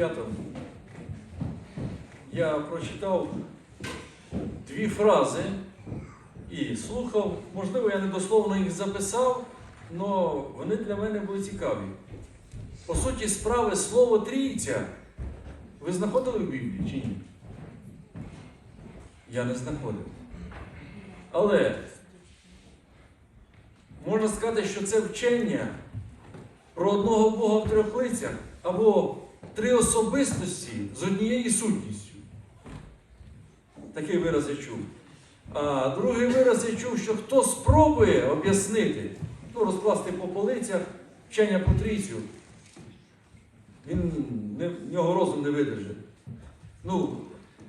святом я прочитав дві фрази і слухав. Можливо, я недословно їх записав, але вони для мене були цікаві. По суті, справи слово трійця ви знаходили в Біблії чи ні? Я не знаходив. Але можна сказати, що це вчення про одного Бога в трьох лицях або три особистості з однією сутністю. Такий вираз я чув. А другий вираз я чув, що хто спробує об'яснити, ну, розкласти по полицях вчення по трійцю, він не, нього розум не видержить. Ну,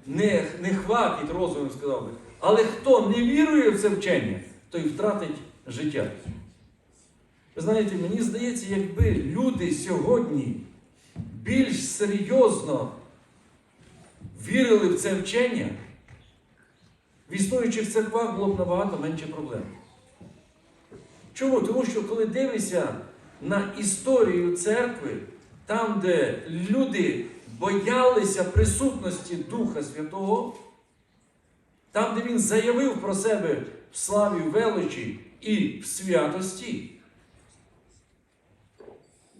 не, не хватить розуму, сказав би. Але хто не вірує в це вчення, той втратить життя. Ви знаєте, мені здається, якби люди сьогодні більш серйозно вірили в це вчення, в існуючих церквах було б набагато менше проблем. Чому? Тому що коли дивишся на історію церкви, там, де люди боялися присутності Духа Святого, там, де він заявив про себе в славі величі і в святості,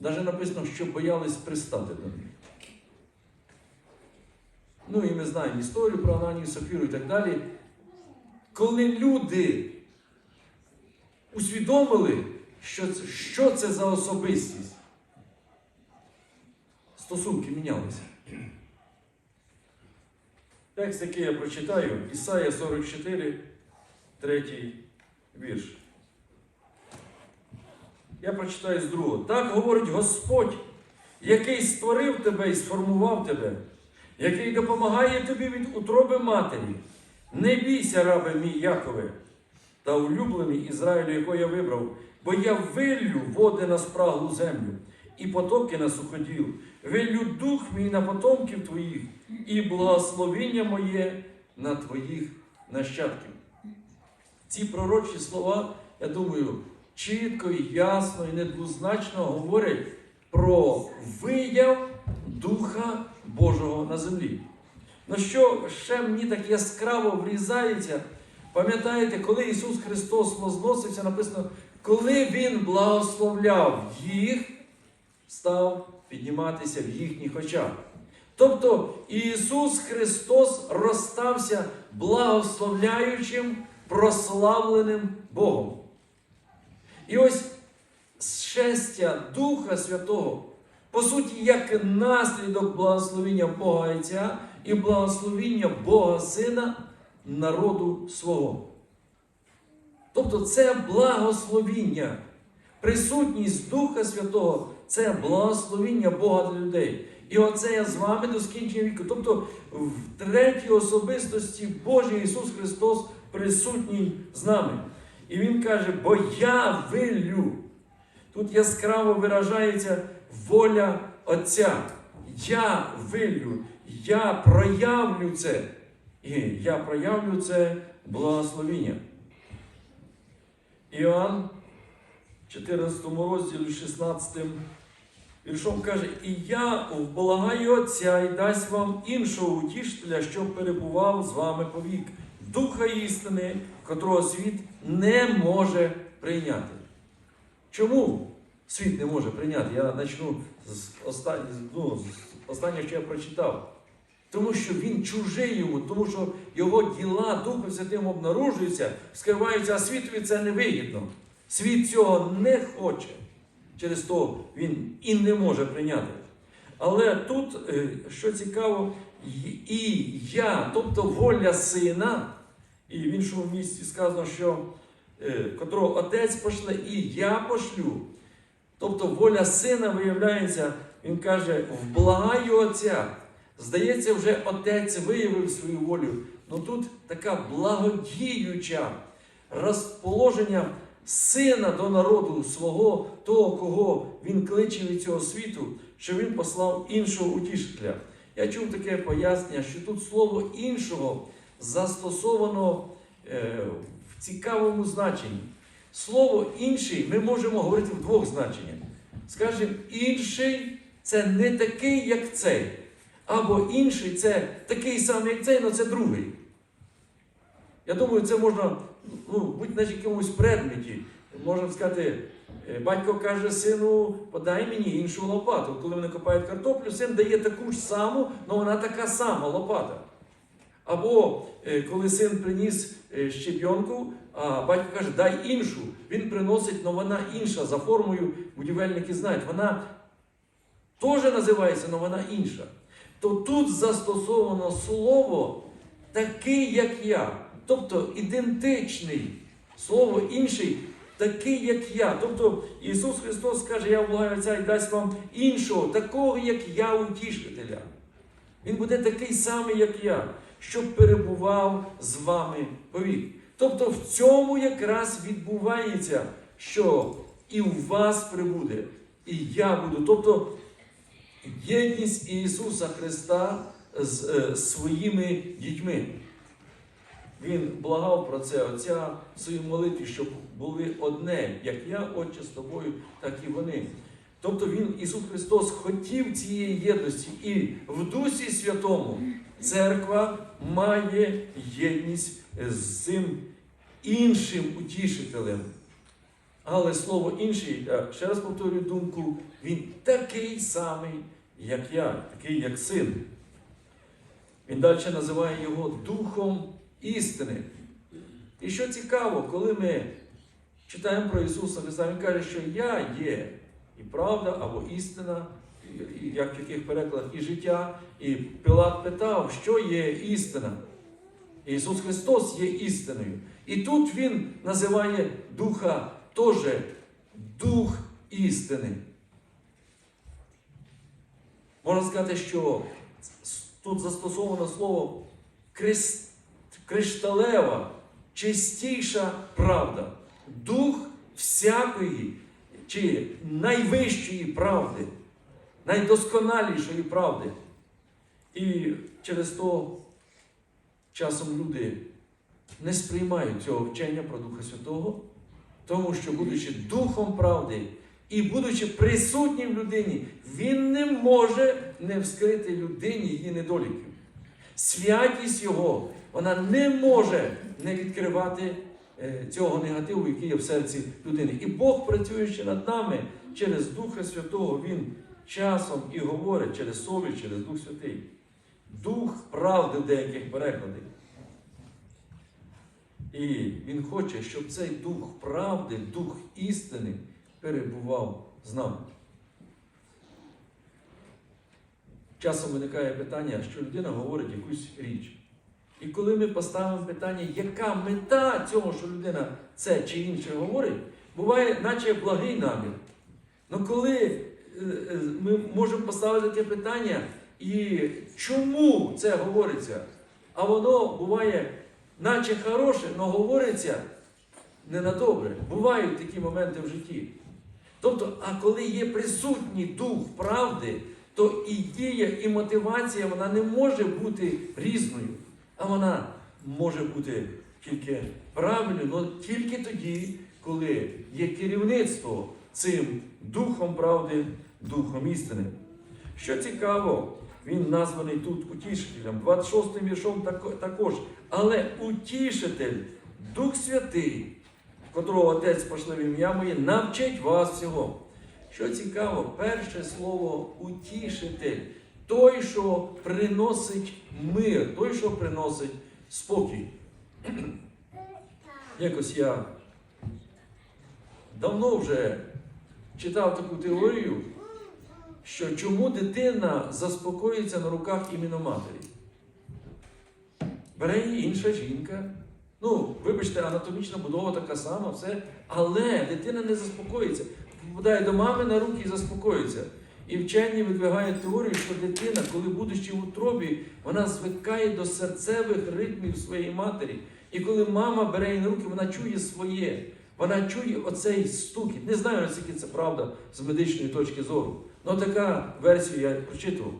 навіть написано, що боялись пристати до них. Ну і ми знаємо історію про Ананію Сафіру і так далі. Коли люди усвідомили, що це, що це за особистість, стосунки мінялися. Текст, який я прочитаю, Ісая 44, 3 вірш. Я прочитаю з другого. Так говорить Господь, який створив тебе і сформував тебе, який допомагає тобі від утроби матері. Не бійся, рабе мій Якове, та улюблений Ізраїлю, якого я вибрав, бо я виллю води на спраглу землю і потоки на суходіл, виллю дух мій на потомків твоїх, і благословіння моє на твоїх нащадків. Ці пророчі слова, я думаю, чітко і ясно і недвозначно говорять про вияв Духа Божого на землі. Ну що ще мені так яскраво врізається, пам'ятаєте, коли Ісус Христос возносився, написано, коли Він благословляв їх, став підніматися в їхніх очах. Тобто Ісус Христос розстався благословляючим, прославленим Богом. І ось щастя Духа Святого, по суті, як наслідок благословіння Бога Отця і благословіння Бога Сина народу свого. Тобто це благословіння, присутність Духа Святого це благословіння Бога для людей. І оце я з вами до скінчення віку. Тобто в третій особистості Божій Ісус Христос присутній з нами. І Він каже, бо я виллю. Тут яскраво виражається воля Отця. Я виллю, я проявлю це. І я проявлю це благословіння. Іоанн, 14 розділі, 16 віршом каже, і я вблагаю Отця і дасть вам іншого утішителя, щоб перебував з вами повік, Духа істини, котрого світ не може прийняти. Чому світ не може прийняти? Я почну з останнього, ну, з останнього, що я прочитав. Тому що він чужий йому, тому що його діла Духом Святим обнаружуються, скриваються, а світові це не вигідно. Світ цього не хоче. Через то він і не може прийняти. Але тут, е, що цікаво, і я, тобто воля сина, і в іншому місці сказано, що е, котрого отець пошле, і я пошлю. Тобто воля сина виявляється, він каже, вблагаю Отця. Здається, вже отець виявив свою волю. Ну тут така благодіюча розположення сина до народу свого, того, кого він кличе від цього світу, що він послав іншого утішителя. Я чув таке пояснення, що тут слово іншого застосовано е, в цікавому значенні. Слово інший ми можемо говорити в двох значеннях. Скажімо, інший це не такий, як цей. Або інший це такий самий, як цей, але це другий. Я думаю, це можна ну, будь на якомусь предметі. Можна сказати, е, батько каже сину, подай мені іншу лопату. Коли вони копають картоплю, син дає таку ж саму, але вона така сама лопата. Або е, коли син приніс е, а батько каже, дай іншу. Він приносить, але вона інша. За формою будівельники знають, вона теж називається, але вона інша. То тут застосовано слово такий, як я. Тобто ідентичний. Слово інший, такий, як я. Тобто Ісус Христос каже, я влагаю Отця і дасть вам іншого, такого, як я, утішителя. Він буде такий самий, як я, щоб перебував з вами повік. Тобто в цьому якраз відбувається, що і у вас прибуде, і я буду. Тобто єдність Ісуса Христа з е, своїми дітьми. Він благав про це Отця в своїй молитві, щоб були одне, як я, Отче, з тобою, так і вони. Тобто Він, Ісус Христос, хотів цієї єдності, і в Дусі Святому церква має єдність з цим іншим утішителем. Але слово інший, ще раз повторюю думку, він такий самий, як я, такий як син. Він далі називає його Духом істини. І що цікаво, коли ми читаємо про Ісуса Христа, Він каже, що я є і правда або істина, як в яких перекладах, і життя. І Пилат питав, що є істина. Ісус Христос є істиною. І тут Він називає Духа теж Дух істини. Можна сказати, що тут застосовано слово кришталева, чистіша правда, дух всякої чи найвищої правди, найдосконалішої правди. І через то часом люди не сприймають цього вчення про Духа Святого, тому що, будучи духом правди і будучи присутнім в людині, він не може не вскрити людині її недоліків. Святість Його, вона не може не відкривати е, цього негативу, який є в серці людини. І Бог, працюючи над нами через Духа Святого, Він часом і говорить через совість, через Дух Святий. Дух правди деяких перекладах. І Він хоче, щоб цей дух правди, дух істини перебував з нами. Часом виникає питання, що людина говорить якусь річ. І коли ми поставимо питання, яка мета цього, що людина це чи інше говорить, буває, наче благий намір. Ну коли ми можемо поставити таке питання, і чому це говориться? А воно буває, наче хороше, але говориться не на добре. Бувають такі моменти в житті. Тобто, а коли є присутній дух правди, то і дія, і мотивація вона не може бути різною, а вона може бути тільки правильною, але тільки тоді, коли є керівництво цим духом правди, духом істини. Що цікаво, він названий тут утішителем, 26 віршом також. Але утішитель, Дух Святий, котрого Отець пошле в ім'я моє, навчить вас всього. Що цікаво, перше слово утішитель, той, що приносить мир, той, що приносить спокій. Якось я давно вже читав таку теорію, що чому дитина заспокоїться на руках іменно матері. Бере її інша жінка. Ну, вибачте, анатомічна будова така сама, все. Але дитина не заспокоїться. Попадає до мами на руки і заспокоїться. І вчені видвигають теорію, що дитина, коли будучи в утробі, вона звикає до серцевих ритмів своєї матері. І коли мама бере її на руки, вона чує своє. Вона чує оцей стукіт. Не знаю, наскільки це правда з медичної точки зору. Ну така версію я прочитував.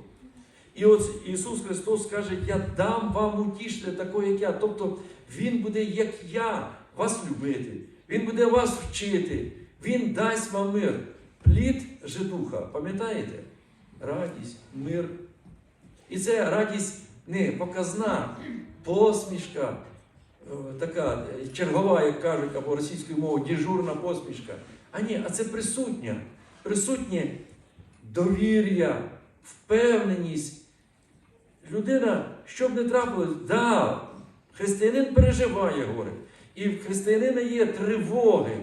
І от Ісус Христос каже, я дам вам утішителя такого, як я. Тобто Він буде, як я, вас любити, Він буде вас вчити, Він дасть вам мир. Плід же духа, пам'ятаєте? Радість, мир І це радість не показна, посмішка, е, така чергова, як кажуть, або російською мовою, дежурна посмішка. А ні, а це присутня, присутнє довір'я, впевненість. Людина, що б не трапилось, да, християнин переживає горе. І в християнина є тривоги.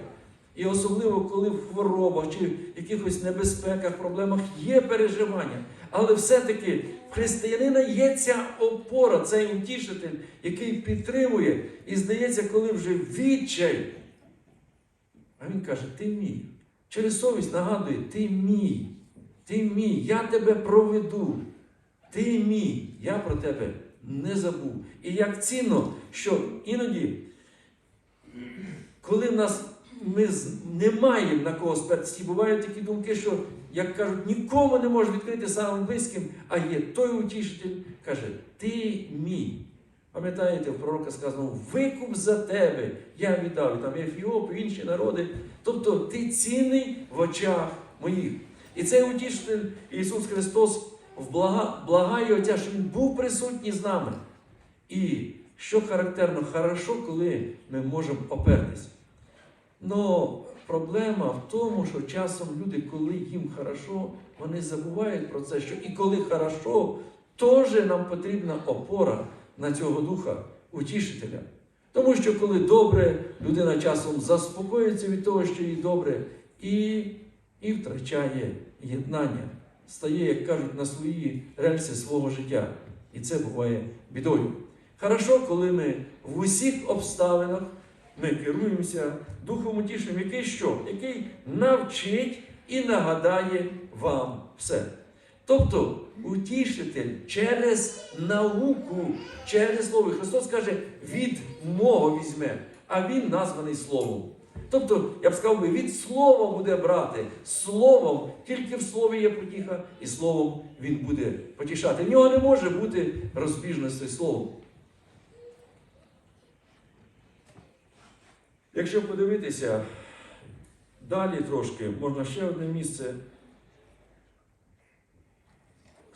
І особливо, коли в хворобах чи в якихось небезпеках, проблемах є переживання. Але все-таки в християнина є ця опора, цей утішитель, який підтримує. І здається, коли вже відчай. А він каже: Ти мій. Через совість нагадує, ти мій, ти мій, я тебе проведу. Ти мій, я про тебе не забув. І як цінно, що іноді, коли в нас ми не маємо на кого спертися, бувають такі думки, що, як кажуть, нікому не може відкрити самим близьким, а є той утішитель, каже, ти мій. Пам'ятаєте, в пророка сказано, викуп за тебе я віддав, і там Ефіоп, інші народи. Тобто ти цінний в очах моїх. І цей утішитель Ісус Христос благає Отця, що Він був присутній з нами. І що характерно, хорошо, коли ми можемо опертись. Но проблема в тому, що часом люди, коли їм хорошо, вони забувають про це, що і коли хорошо, теж нам потрібна опора на цього духа, утішителя. Тому що коли добре, людина часом заспокоїться від того, що їй добре, і, і втрачає єднання, стає, як кажуть, на свої рельси свого життя. І це буває бідою. Хорошо, коли ми в усіх обставинах ми керуємося Духом Утішним, який що? Який навчить і нагадає вам все. Тобто утішитель через науку, через слово. Христос каже, від мого візьме, а він названий Словом. Тобто, я б сказав би, від слова буде брати. Словом, тільки в слові є потіха, і словом він буде потішати. В нього не може бути розбіжності словом. Якщо подивитися далі трошки, можна ще одне місце.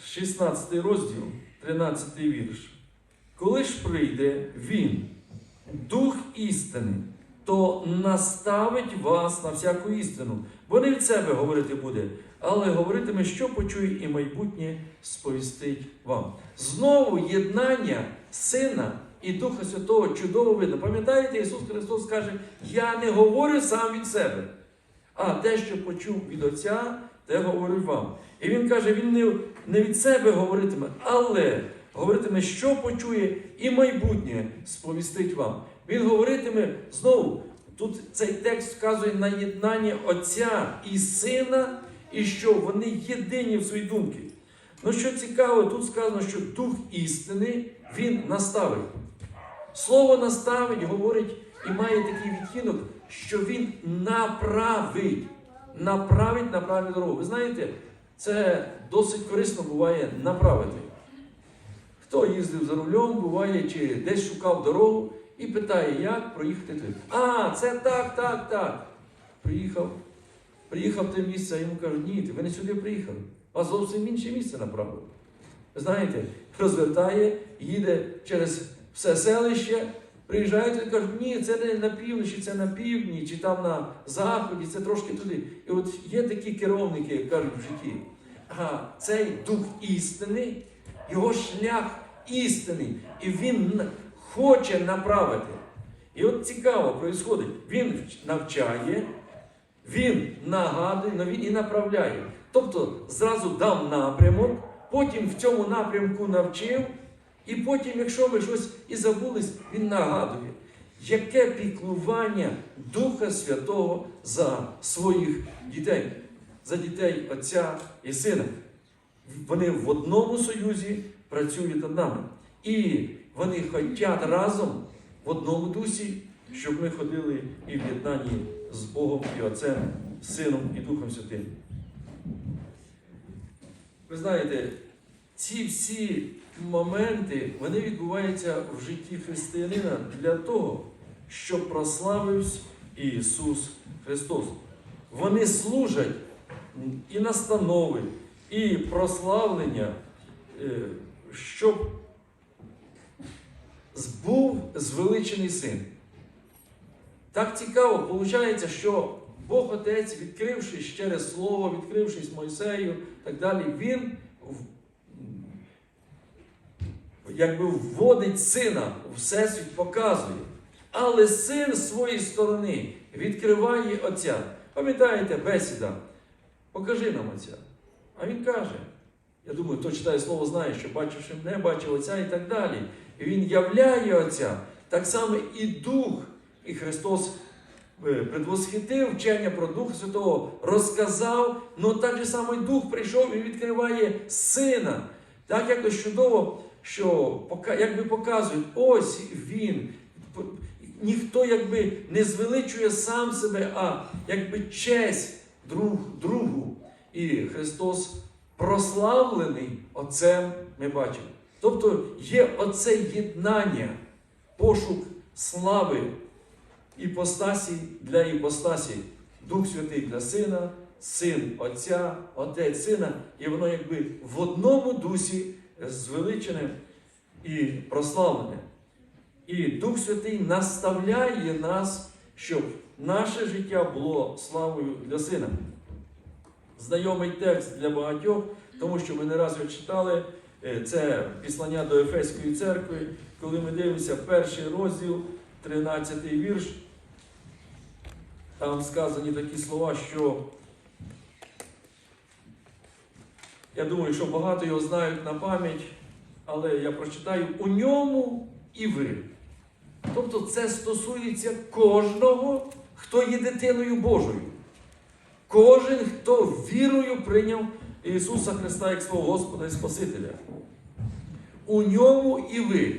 16 розділ, 13 вірш. Коли ж прийде він, Дух істини, то наставить вас на всяку істину, бо не від себе говорити буде, але говоритиме, що почує і майбутнє сповістить вам. Знову єднання Сина і Духа Святого чудово видно. Пам'ятаєте, Ісус Христос каже, я не говорю сам від себе, а те, що почув від Отця, те говорю вам. І він каже, він не, не від себе говоритиме, але говоритиме, що почує, і майбутнє сповістить вам. Він говоритиме знову. Тут цей текст вказує на єднання Отця і Сина, і що вони єдині в своїй думці. Ну, що цікаво, тут сказано, що Дух істини він наставить. Слово наставить говорить і має такий відтінок, що він направить, направить на правильну дорогу. Ви знаєте, це досить корисно буває направити. Хто їздив за рулем, буває, чи десь шукав дорогу і питає, як проїхати туди. А, це так, так, так. Приїхав, приїхав в те місце, а йому кажуть, ні, ви не сюди приїхали. Вас зовсім інше місце направили. Знаєте, розвертає, їде через все селище, приїжджають і кажуть, ні, це не на півночі, це на півдні, чи там на заході, це трошки туди. І от є такі керівники, як кажуть в житті. А цей дух істини, його шлях істини, і він хоче направити. І от цікаво происходить. Він навчає, він нагадує, і направляє. Тобто зразу дав напрямок, потім в цьому напрямку навчив, і потім, якщо ви щось і забулись, він нагадує, яке піклування Духа Святого за своїх дітей, за дітей Отця і Сина. Вони в одному союзі працюють над нами. І вони хочуть разом в одному дусі, щоб ми ходили і в єднанні з Богом і Отцем, Сином і Духом Святим. Ви знаєте, ці всі моменти вони відбуваються в житті християнина для того, щоб прославився Ісус Христос. Вони служать і настанови, і прославлення е, щоб був звеличений син. Так цікаво, виходить, що Бог Отець, відкрившись через Слово, відкрившись Мойсею так далі, він якби вводить сина всесвіт, показує. Але син з своєї сторони відкриває Отця. Пам'ятаєте, бесіда? Покажи нам Отця. А він каже: я думаю, хто читає слово, знає, що бачивши мене, бачив Отця і так далі. Він являє Отця. Так само і Дух. І Христос е, предвосхитив вчення про Духа Святого, розказав, але так же само і Дух прийшов і відкриває Сина. Так якось чудово, що якби показують, ось він. Ніхто якби не звеличує сам себе, а якби честь друг другу. І Христос прославлений Отцем ми бачимо. Тобто є оце єднання, пошук слави іпостасі для іпостасі. Дух Святий для Сина, Син Отця, Отець Сина, і воно якби в одному дусі звеличене і прославлене. І Дух Святий наставляє нас, щоб наше життя було славою для Сина. Знайомий текст для багатьох, тому що ми не раз його читали. Е, Це післання до Ефеської церкви, коли ми дивимося перший розділ, 13 вірш. Там сказані такі слова, що я думаю, що багато його знають на пам'ять, але я прочитаю у ньому і ви. Тобто це стосується кожного, хто є дитиною Божою. Кожен, хто вірою прийняв Ісуса Христа як свого Господа і Спасителя. У ньому і ви,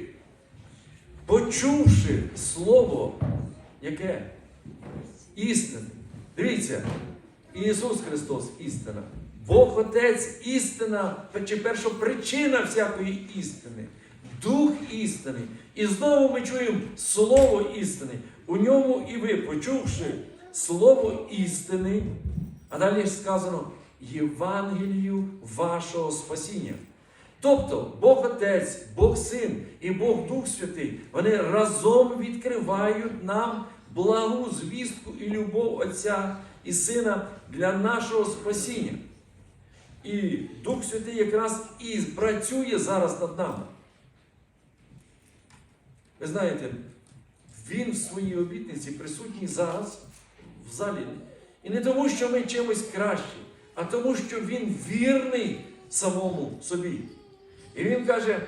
почувши Слово, яке істини. Дивіться, Ісус Христос істина. Бог Отець істина, чи перша причина всякої істини, Дух істини. І знову ми чуємо Слово істини. У ньому і ви, почувши Слово істини, а далі сказано Євангелію вашого спасіння. Тобто Бог Отець, Бог Син і Бог Дух Святий, вони разом відкривають нам благу звістку і любов Отця і Сина для нашого спасіння. І Дух Святий якраз і працює зараз над нами. Ви знаєте, Він в своїй обітниці присутній зараз в залі. І не тому, що ми чимось кращі, а тому, що Він вірний самому собі. І він каже,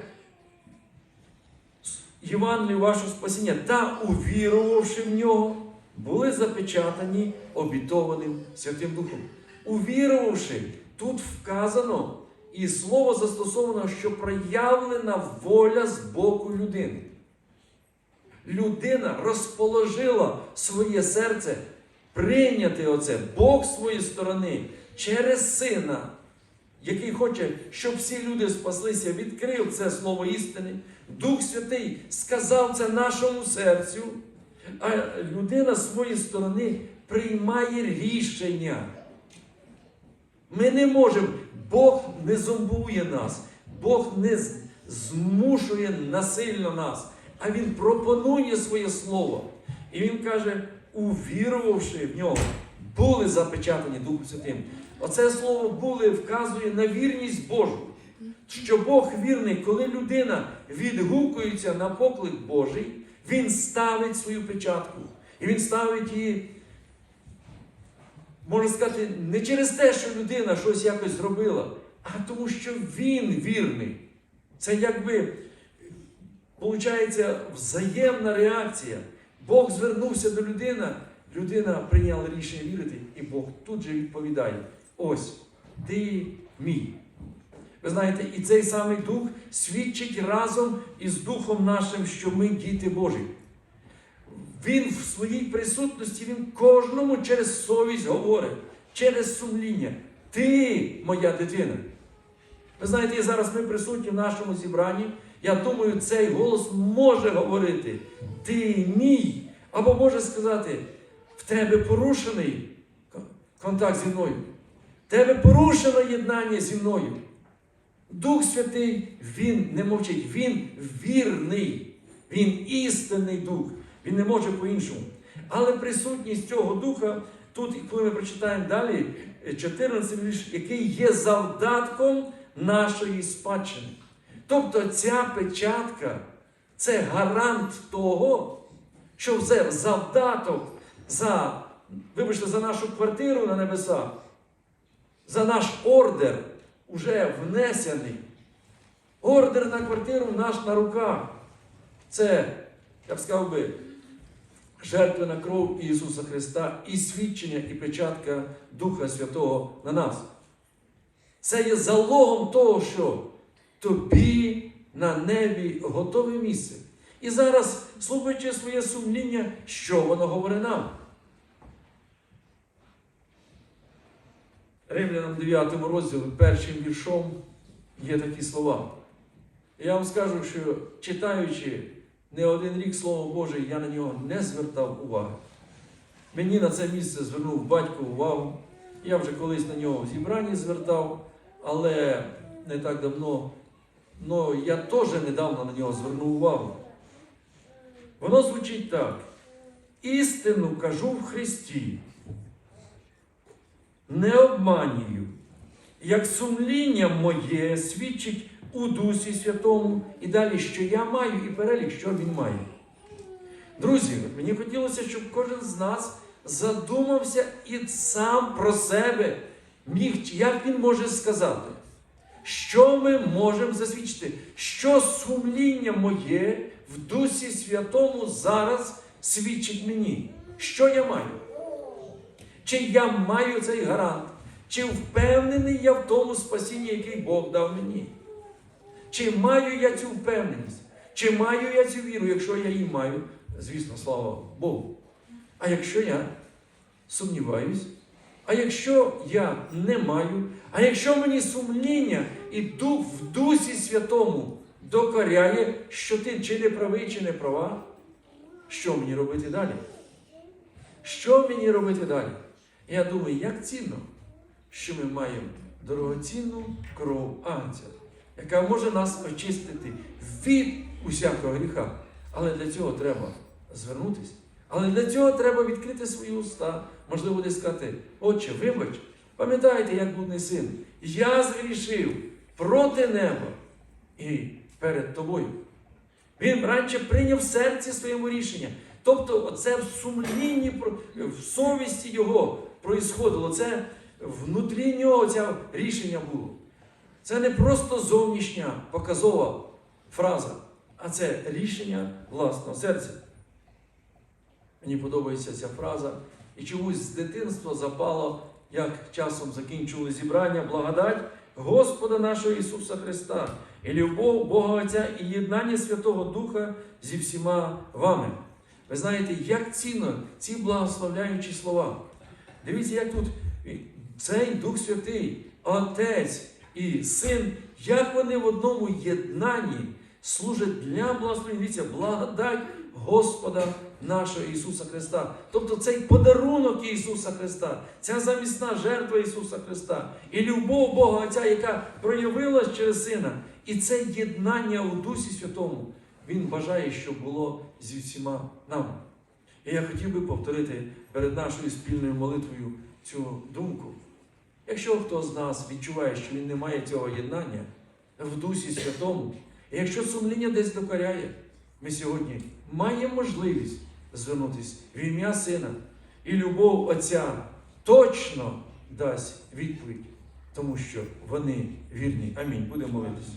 Євангелію вашого спасіння, та увірувавши в нього, були запечатані обітованим Святим Духом. Увірувавши, тут вказано, і слово застосовано, що проявлена воля з боку людини. Людина розположила своє серце прийняти оце, Бог своєї сторони через сина який хоче, щоб всі люди спаслися, відкрив це слово істини. Дух Святий сказав це нашому серцю, а людина з своєї сторони приймає рішення. Ми не можемо, Бог не зомбує нас, Бог не змушує насильно нас, а Він пропонує своє слово. І Він каже, увірувавши в нього, були запечатані Духом Святим. Оце слово були вказує на вірність Божу. Що Бог вірний, коли людина відгукується на поклик Божий, Він ставить свою печатку. І він ставить її, можна сказати, не через те, що людина щось якось зробила, а тому, що він вірний. Це якби, виходить, взаємна реакція. Бог звернувся до людини, людина прийняла рішення вірити, і Бог тут же відповідає: ось ти мій. Ви знаєте, і цей самий Дух свідчить разом із Духом нашим, що ми діти Божі. Він в своїй присутності, він кожному через совість говорить, через сумління. Ти моя дитина. Ви знаєте, і зараз ми присутні в нашому зібранні. Я думаю, цей голос може говорити: Ти мій. Або може сказати, в тебе порушений контакт зі мною. Тебе порушено єднання зі мною. Дух Святий, Він не мовчить, Він вірний, Він істинний дух, Він не може по-іншому. Але присутність цього духа, тут, коли ми прочитаємо далі, 14 вірш, який є завдатком нашої спадщини. Тобто ця печатка це гарант того, що це завдаток за, вибачте, за нашу квартиру на небесах, за наш ордер уже внесений. Ордер на квартиру наш на руках. Це, я б сказав би, жертвена кров Ісуса Христа і свідчення і печатка Духа Святого на нас. Це є залогом того, що тобі на небі готове місце. І зараз, слухаючи своє сумління, що воно говорить нам. Римлянам 9 розділі, першим віршом є такі слова. І я вам скажу, що читаючи не один рік Слово Боже, я на нього не звертав уваги. Мені на це місце звернув батько увагу. Я вже колись на нього в зібранні звертав, але не так давно. Ну, я теж недавно на нього звернув увагу. Воно звучить так. Істину кажу в Христі. Не обманюю, як сумління моє свідчить у Дусі Святому, і далі, що я маю, і перелік, що він має. Друзі, мені хотілося, щоб кожен з нас задумався і сам про себе міг, як він може сказати, що ми можемо засвідчити, що сумління моє в Дусі Святому зараз свідчить мені, що я маю. Чи я маю цей гарант, чи впевнений я в тому спасінні, який Бог дав мені? Чи маю я цю впевненість? Чи маю я цю віру, якщо я її маю, звісно, слава Богу. А якщо я сумніваюсь, а якщо я не маю, а якщо мені сумління і дух в Дусі Святому докоряє, що ти чи не правий, чи не права, що мені робити далі? Що мені робити далі? Я думаю, як цінно, що ми маємо дорогоцінну кров Агнця, яка може нас очистити від усякого гріха. Але для цього треба звернутися. Але для цього треба відкрити свої уста. Можливо, десь сказати, Отче, вибач, пам'ятаєте, як блудний син, я згрішив проти неба і перед тобою. Він раніше прийняв в серці своєму рішення. Тобто, це в сумлінні, в совісті його проїсходило. Це внутрі нього це рішення було. Це не просто зовнішня показова фраза, а це рішення власного серця. Мені подобається ця фраза. І чомусь з дитинства запало, як часом закінчували зібрання, благодать Господа нашого Ісуса Христа, і любов Бога Отця, і єднання Святого Духа зі всіма вами. Ви знаєте, як цінно ці благословляючі слова. Дивіться, як тут цей Дух Святий, Отець і Син, як вони в одному єднанні служать для благословення. Благодать Господа нашого Ісуса Христа. Тобто цей подарунок Ісуса Христа, ця замісна жертва Ісуса Христа і любов Бога Отця, яка проявилась через Сина. І це єднання у Дусі Святому. Він бажає, щоб було зі всіма нами. І я хотів би повторити перед нашою спільною молитвою цю думку. Якщо хто з нас відчуває, що він не має цього єднання в Дусі Святому, і якщо сумління десь докоряє, ми сьогодні маємо можливість звернутися в ім'я Сина і любов Отця точно дасть відповідь, тому що вони вірні. Амінь. Будемо молитися.